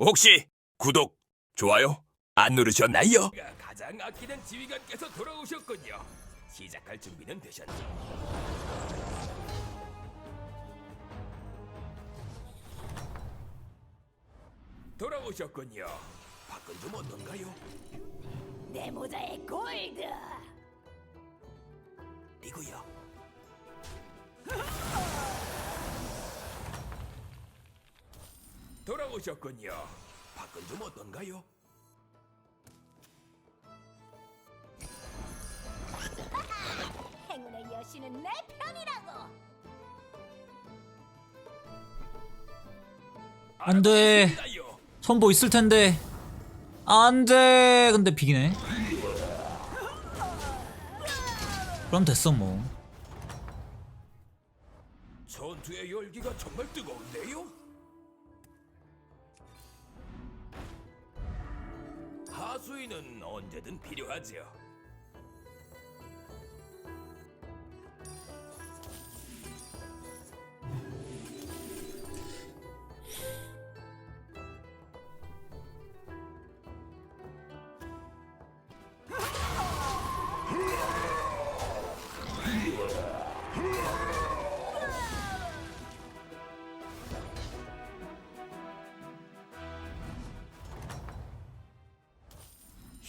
혹시 구독, 좋아요 안 누르셨나요? 가장 아끼는 지휘관께서 돌아오셨군요. 시작할 준비는 되셨죠? 돌아오셨군요. 밖은 좀 어떤가요? 내 모자에 골드. 이거요. 돌아오셨군요. 밖은 좀 어떤가요? 행운의 여신은 내 편이라고. 안 돼. 선보 있을 텐데. 안 돼. 근데 비기네. 그럼 됐어 뭐. 전투의 열기가 정말 뜨거운데요? 하수인은 언제든 필요하지요.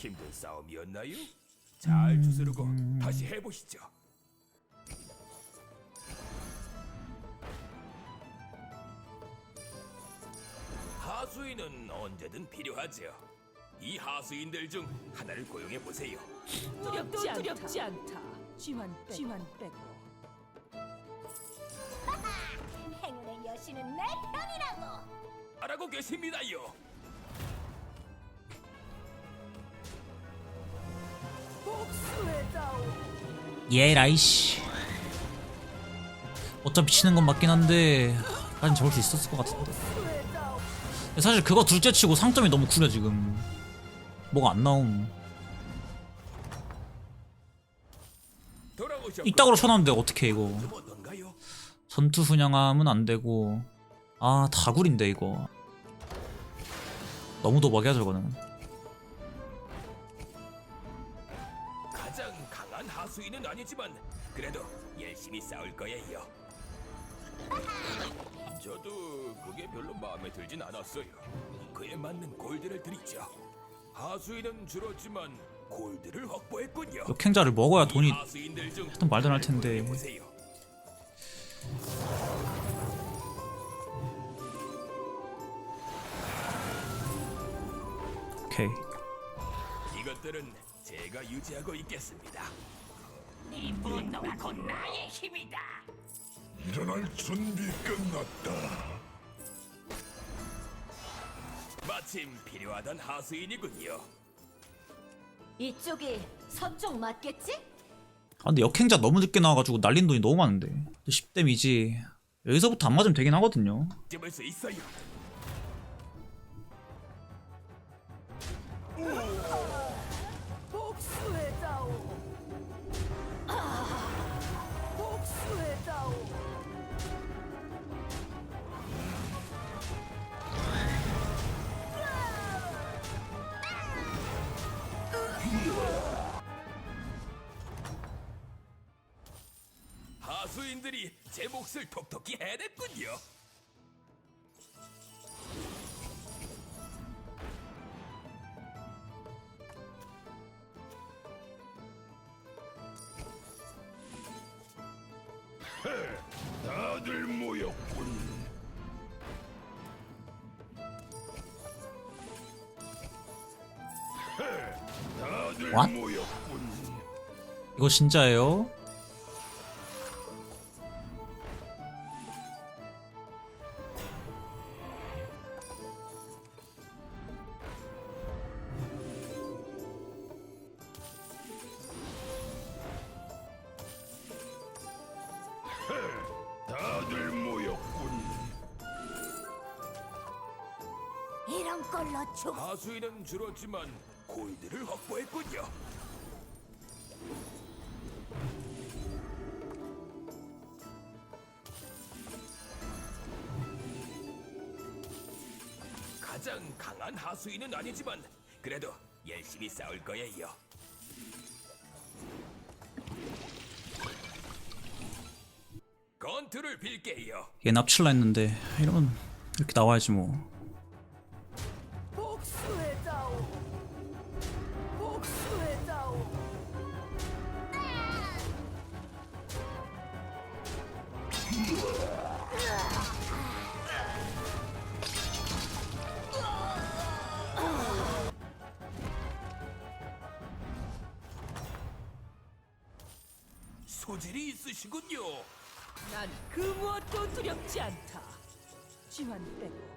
힘든 싸움이었나요? 잘 추스르고 다시 해보시죠. 하수인은 언제든 필요하지요. 이 하수인들 중 하나를 고용해 보세요. 두렵지 않다. 두렵지 않다. 쥐만 빼고. 쥐만 빼고. 행운의 여신은 내 편이라고. 알아고 계십니다요. 예 라이씨. 어차피 치는 건 맞긴 한데 난 잡을 수 있었을 것 같은데. 사실 그거 둘째 치고 상점이 너무 구려 지금. 뭐가 안 나옴. 이따구로 쳐놨는데 어떻게 이거. 전투 분양하면 안 되고. 아 다굴인데 이거. 너무 도박이야 저거는. 가장 강한 하수인은 아니지만 그래도 열심히 싸울 거예요. 저도 그게 별로 마음에 들진 않았어요. 그에 맞는 골드를 드리죠. 하수인은 줄었지만 골드를 확보했군요. 역행자를 먹어야 돈이 하수인들 중 하여튼 말도 안할 텐데. 보세요. 오케이. 이것들은 제가 유지하고 있겠습니다. 이 분노가 곧 나의 힘이다. 일어날 준비 끝났다. 마침 필요하던 하수인이군요. 이쪽이 서쪽 맞겠지? 아 근데 역행자 너무 늦게 나와가지고 날린 돈이 너무 많은데 10댐이지 여기서부터 안 맞으면 되긴 하거든요 집을 수 있어요. 복 하수인들이 제 몫을 톡톡히 해냈군요. 다들 모였군. 다들 What? 모였군. 이거 진짜예요? 줄었지만 골드를 확보했군요. 가장 강한 하수인은 아니지만 그래도 열심히 싸울 거예요. 건투를 빌게요. 얘 납칠라 했는데 이러면 이렇게 나와야지 뭐 두렵지 않다. 쥐만 빼고.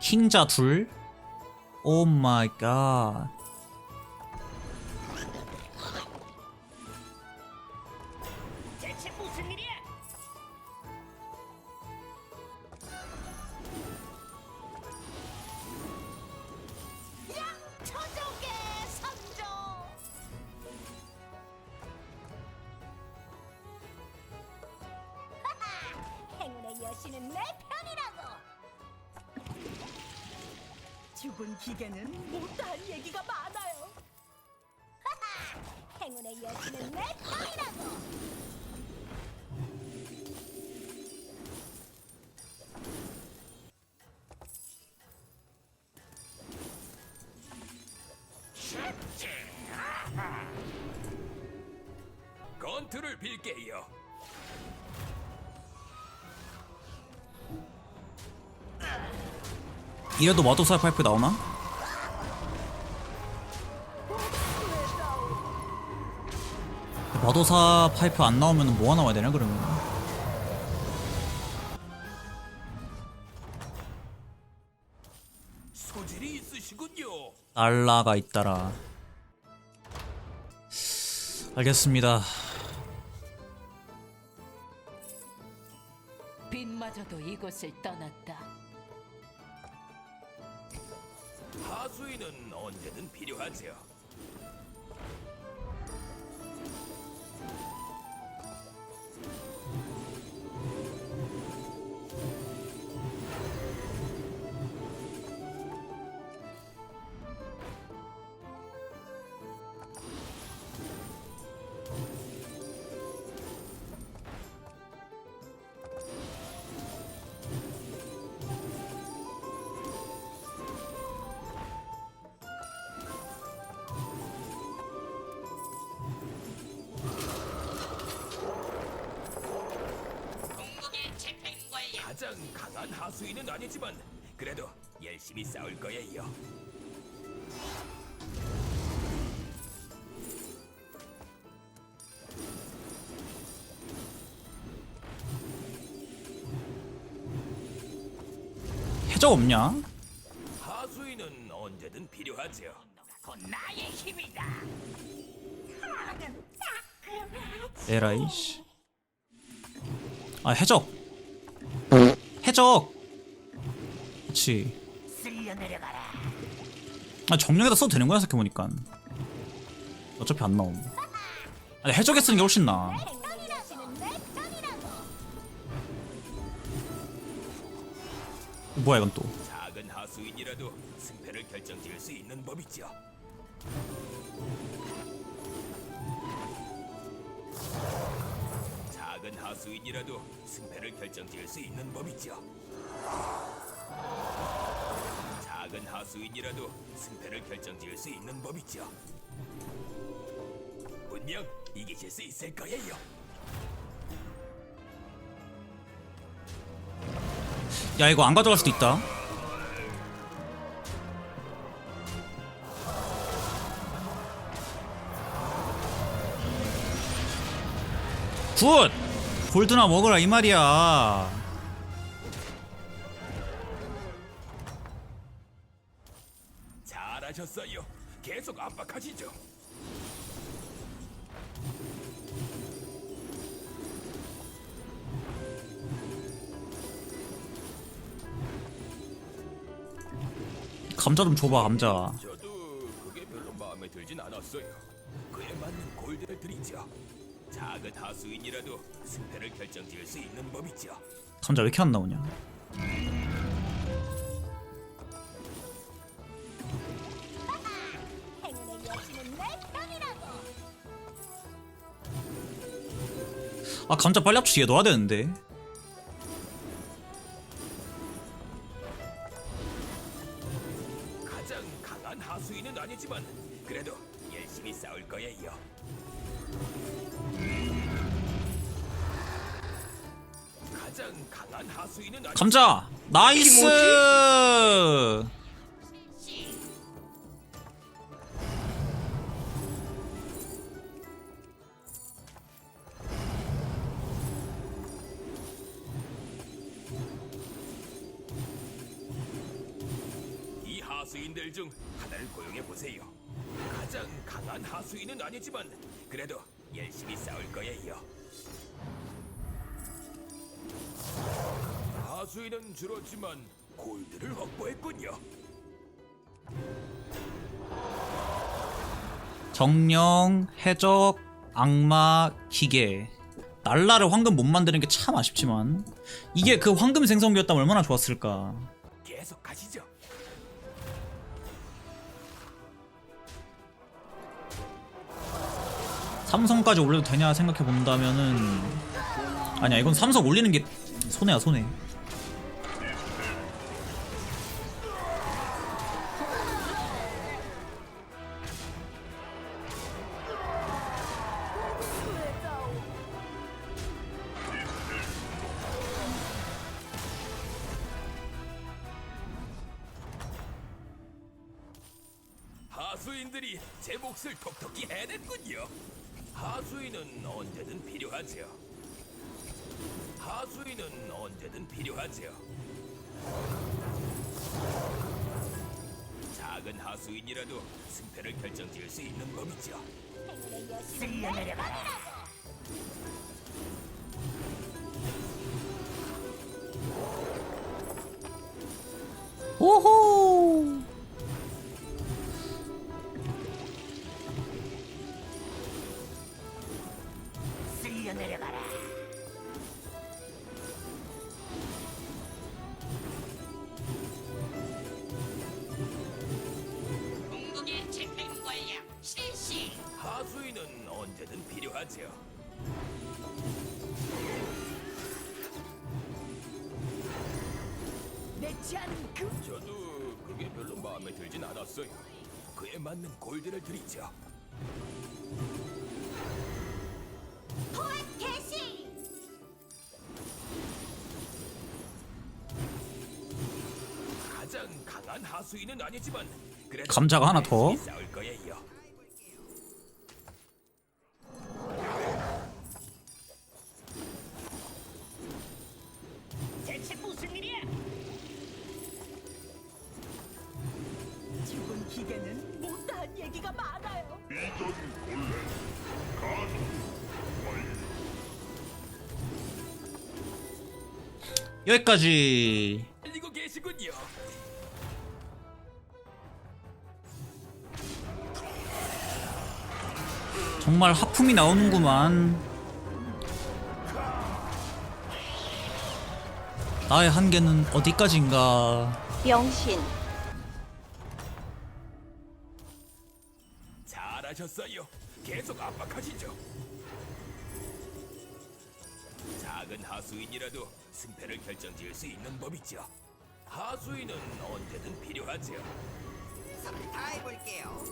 킹자 둘? 오 마이 갓 건투를 빌게요. 이래도 마도사 파이프 나오나? 마도사 파이프 안 나오면 뭐가 나와야 되나 그러면 소질이 있으시군요. 날라가 있다라 알겠습니다 이곳을 떠났다. 하수인은 언제든 필요하지요. 가장 강한 하수인은 아니지만 그래도 열심히 싸울 거예요. 해적 없냐? 하수인은 언제든 필요하지요. 곧 나의 힘이다. 에라이씨 아 해적 해적 내려가라. 아 정령에다 써도 되는 거야 생각해보니까 어차피 안 나옴 아니 해적에 쓰는 게 훨씬 나아 편이라고. 뭐야 이건 또 작은 하수인이라도 승패를 결정지을 수 있는 법이죠. 작은 하수인이라도 승패를 결정지을 수 있는 법이죠. 작은 하수인이라도 승패를 결정지을 수 있는 법이죠. 분명 이기실 수 있을 거예요. 야 이거 안 가져갈 수도 있다 굿! 골드나 먹어라 이 말이야. 잘하셨어요. 계속 압박하시죠. 감자 좀 줘봐 감자. 저도 그게 별로 마음에 들진 않았어요. 그에 맞는 골드를 드리죠. 작은 하수인이라도 승패를 결정지을 수 있는 법이죠. 감자 왜 이렇게 안 나오냐. 아 감자 빨리 뒤에 넣어야 되는데 나이스 이 하수인들 중 하나를 고용해 보세요. 가장 강한 하수인은 아니지만 그래도 열심히 싸울 거예요. 하수인은 줄었지만 골드를 확보했군요. 정령 해적 악마 기계 날라를 황금 못 만드는 게 참 아쉽지만 이게 그 황금 생성기였다면 얼마나 좋았을까 계속 가시죠. 삼성까지 올려도 되냐 생각해 본다면은 아니야 이건 삼성 올리는 게 손해야 손해 하수인들이 제 몫을 톡톡히 해냈군요. 하수인은 언제든 필요하죠. 하수인은 언제든 필요하죠. 작은 하수인이라도 승패를 결정지을 수 있는 법이죠. 행운의 여신은 쓸려 내 내려가라. 오 필요하죠. 내지 않은 그 저도 그게 별로 마음에 들진 않았어요. 그에 맞는 골드를 드리죠. 포획 개시. 가장 강한 하수인은 아니지만 그래도 감자가 하나 더? 싸울 기계는 못다한 얘기가 많아요. 이전 골렘 가동 완료. 여기까지 달리고 계시군요. 정말 하품이 나오는구만 나의 한계는 어디까지인가 병신. 잘하셨어요. 계속 압박하시죠. 작은 하수인이라도 승패를 결정지을 수 있는 법이죠. 하수인은 언제든 필요하죠. 다 해볼게요.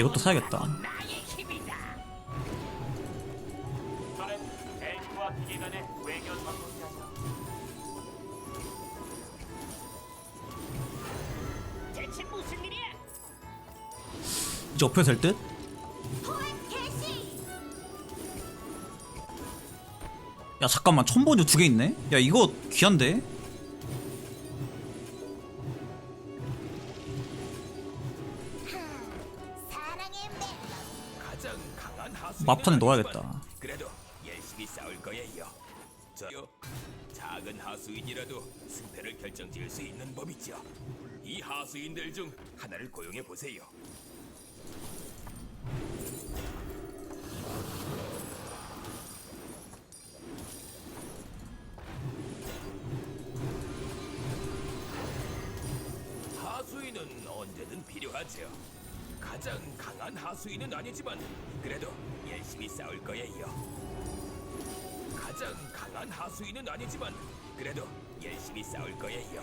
이것도 사야겠다? 이제 업혀도 될 듯? 야 잠깐만 첨보주 두 개 있네? 야 이거 귀한데? 마판에 넣어야겠다. 그래도 열심히 싸울 거예요. 저요 작은 하수인이라도 승패를 결정지을 수 있는 법이죠. 이 하수인들 중 하나를 고용해 보세요. 하수인은 언제든 필요하죠. 가장 강한 하수인은 아니지만 그래도 열심히 싸울 거예요. 가장 강한 하수인은 아니지만 그래도 열심히 싸울 거예요.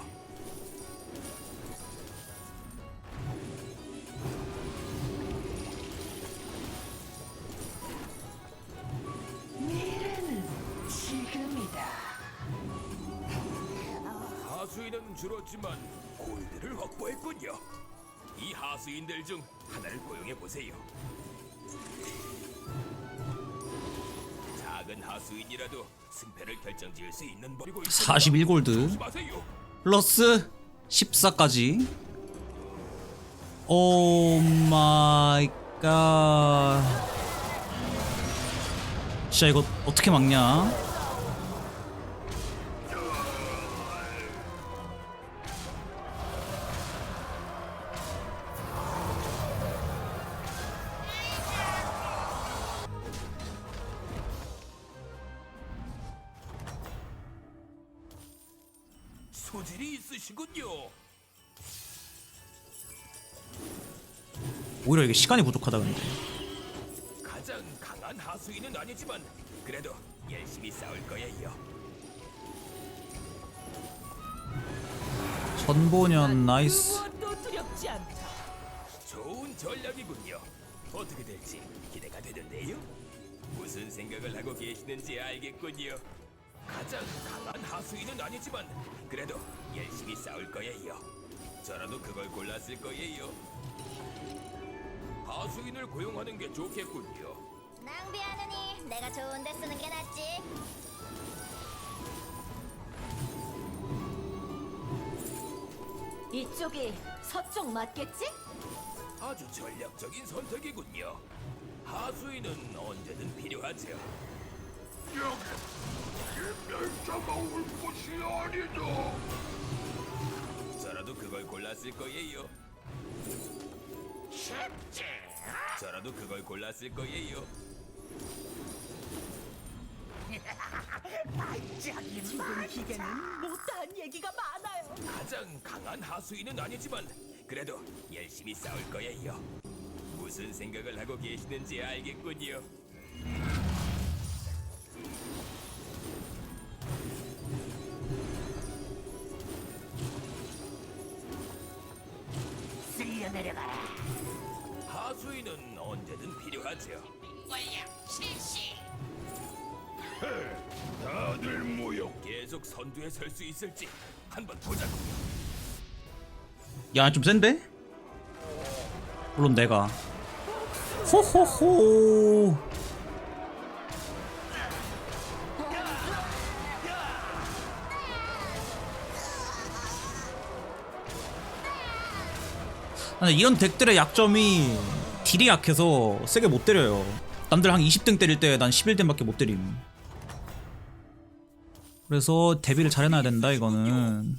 미래는 지금이다. 하수인은 줄었지만 골드를 확보했군요. 이 하수인들 중 하나를 고용해 보세요. 작은 하수인이라도 승패를 결정지을 수 있는 법이고 41골드. 조심하세요. 플러스 14까지. 오 마이 갓. 진짜 이거 어떻게 막냐 이게 시간이 부족하다 근데 가장 강한 하수인은 아니지만 그래도 열심히 싸울 거예요. 전보년 나이스 무엇도 두렵지 않다. 좋은 전략이군요. 어떻게 될지 기대가 되는데요. 무슨 생각을 하고 계시는지 알겠군요. 가장 강한 하수인은 아니지만 그래도 열심히 싸울 거예요. 저라도 그걸 골랐을 거예요. 하수인을 고용하는 게 좋겠군요. 낭비하느니 내가 좋은 데 쓰는 게 낫지. 이쪽이 서쪽 맞겠지? 아주 전략적인 선택이군요. 하수인은 언제든 필요하죠. 여기 올 곳이 아니다. 저라도 그걸 골랐을 거예요. 저라도 그걸 골랐을 거예요. 지금 기계는 못다한 얘기가 많아요. 가장 강한 하수인은 아니지만 그래도 열심히 싸울 거예요. 무슨 생각을 하고 계시는지 알겠군요. 쓸려 내려가라. 하죠. 완료. 실시. 다들 모여. 계속 선두에 설 수 있을지 한번 보자고. 야 좀 센데? 물론 내가 호호호 근데 이런 덱들의 약점이 딜이 약해서 세게 못 때려요. 남들 한 20등 때릴 때 난 11등밖에 못 때림. 그래서 대비를 잘 해놔야 된다 이거는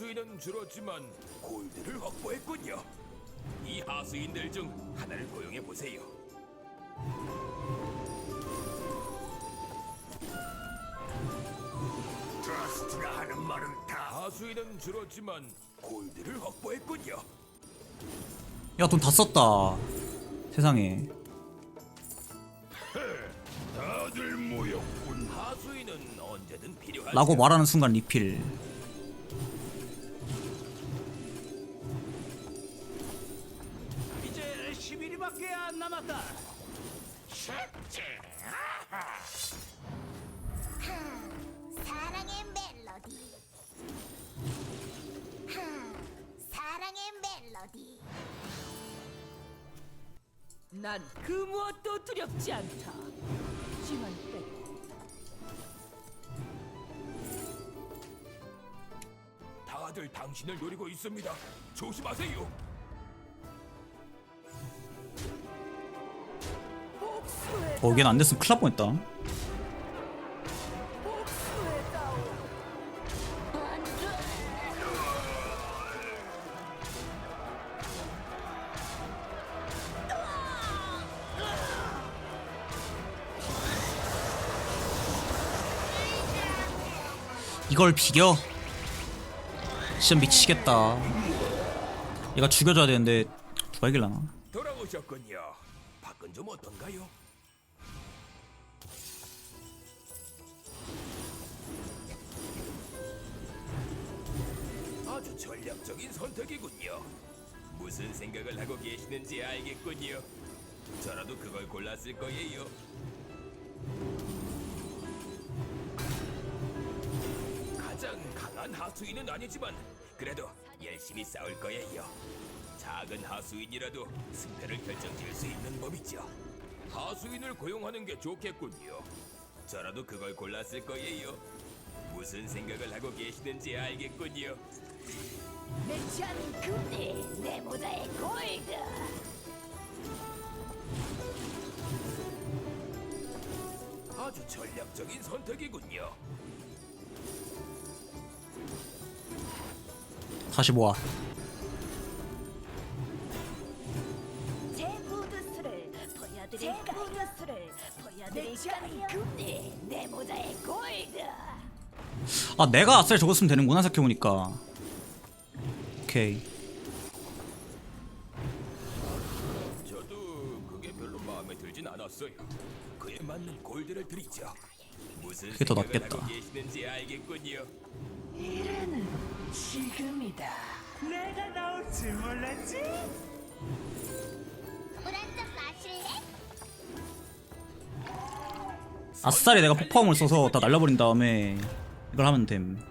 하수인은 줄었지만 골드를 확보했군요. 이 하수인들 중 하나를 고용해 보세요. 트러스트가 하는 말은 다 하수인은 줄었지만 골드를 확보했군요. 야 돈 다 썼다 세상에 다들 모였군. 하수인은 언제든 필요하죠. 라고 말하는 순간 리필 안 남았다. 사랑의 멜로디. 하, 사랑의 멜로디. 난 그 무엇도 두렵지 않다. 지만 빼고 다들 당신을 노리고 있습니다. 조심하세요. 어, 얘는 안 됐으면 큰일 날 뻔했다. 이걸 비겨? 진짜 미치겠다. 얘가 죽여줘야 되는데 누가 이길라나? 돌아오셨군요. 밖은 좀 어떤가요? 전략적인 선택이군요. 무슨 생각을 하고 계시는지 알겠군요. 저라도 그걸 골랐을 거예요. 가장 강한 하수인은 아니지만 그래도 열심히 싸울 거예요. 작은 하수인이라도 승패를 결정지을 수 있는 법이죠. 하수인을 고용하는 게 좋겠군요. 저라도 그걸 골랐을 거예요. 무슨 생각을 하고 계시는지 알겠군요. 내찬 금리 내 모자의 골드. 아주 전략적인 선택이군요. 다시 모아. 제 부두수를 보여드릴까요? 제 부두수를 보여드릴까요? 금리 내 모자의 골드. 아 내가 아싸리 적었으면 되는구나 생각해보니까. 오케이. 저도 그게 별로 마음에 들진 않았어요. 그에 맞는 골드를 드리죠. 무슨 그게 더 생각을 낫겠다. 하고 계시는지 알겠군요. 지금이다. 내가 나올 줄 몰랐지? 물한잔 마실래? 아싸리 내가 폭파음을 써서 다 날려버린 다음에 이걸 하면 됨.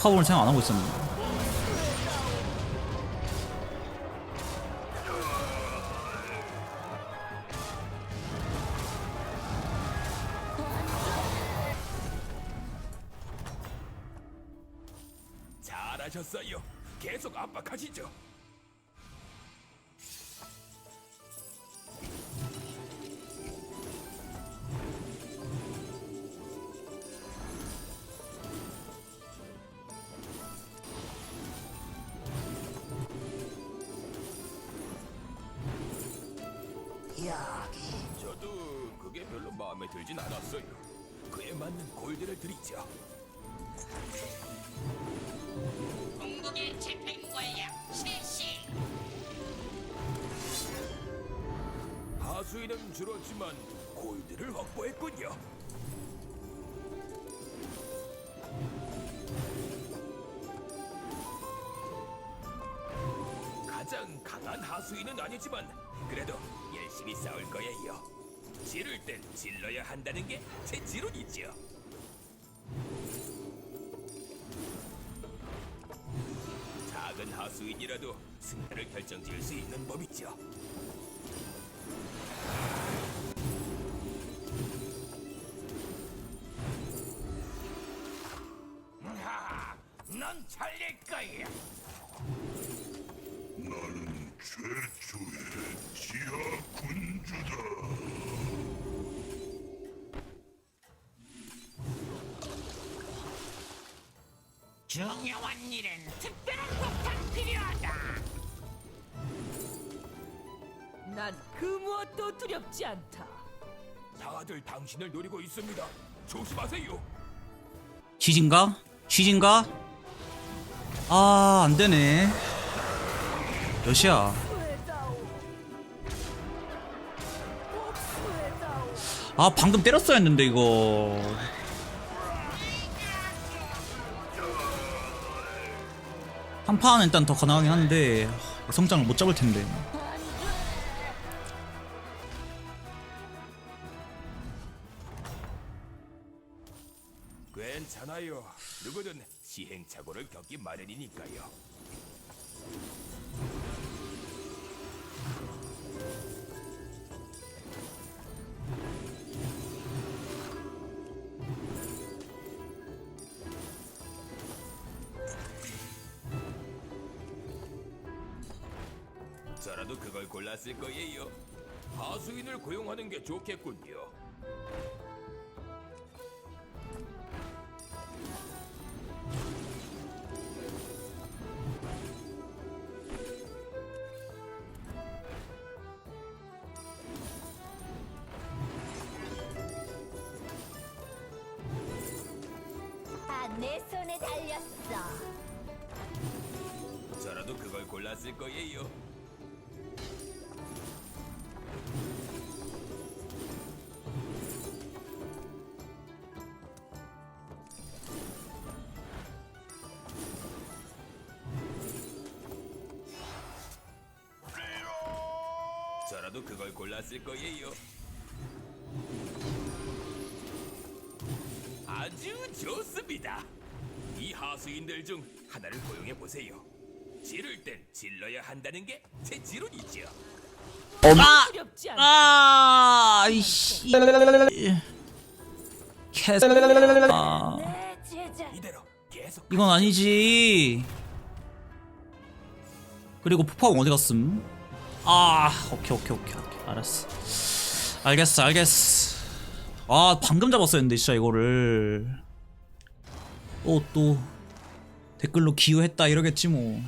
파음을 생각 안 하고 있었는데. 잘하셨어요. 계속 압박하시죠. 줄었지만 골드를 확보했군요. 가장 강한 하수인은 아니지만 그래도 열심히 싸울 거예요. 지를 땐 질러야 한다는 게 제 지론이죠. 작은 하수인이라도 승패를 결정지을 수 있는 법이죠. 넌 잘릴 거야. 나는 최초의 지하 군주다. 중요한 일엔 특별한 폭탄 필요하다. 난 그 무엇도 두렵지 않다. 다들 당신을 노리고 있습니다. 조심하세요. 쥐진가? 쥐진가? 아, 안 되네. 몇이야? 아, 방금 때렸어야 했는데, 이거. 한 판은 일단 더 가능하긴 한데 성장을 못 잡을 텐데. 괜찮아요. 누구든 시행착오를 겪기 마련이니까요. 저라도 그걸 골랐을 거예요. 하수인을 고용하는 게 좋겠군요. 저라도 그걸 골랐을 거예요. 아주 좋습니다. 이 하수인들 중 하나를 고용해 보세요. 지를 땐 질러야 한다는 게 제 지론이죠. 아! 두렵지 않다. 아, 이씨. 캐. 아, 내 제자. 이대로 계속 이건 아니지. 그리고 폭파공 어디 갔음? 아, 오케이, 오케이, 오케이, 오케이. 알았어. 알겠어, 알겠어. 아, 방금 잡았어야 했는데, 진짜 이거를. 또, 또. 댓글로 기우했다 이러겠지 뭐.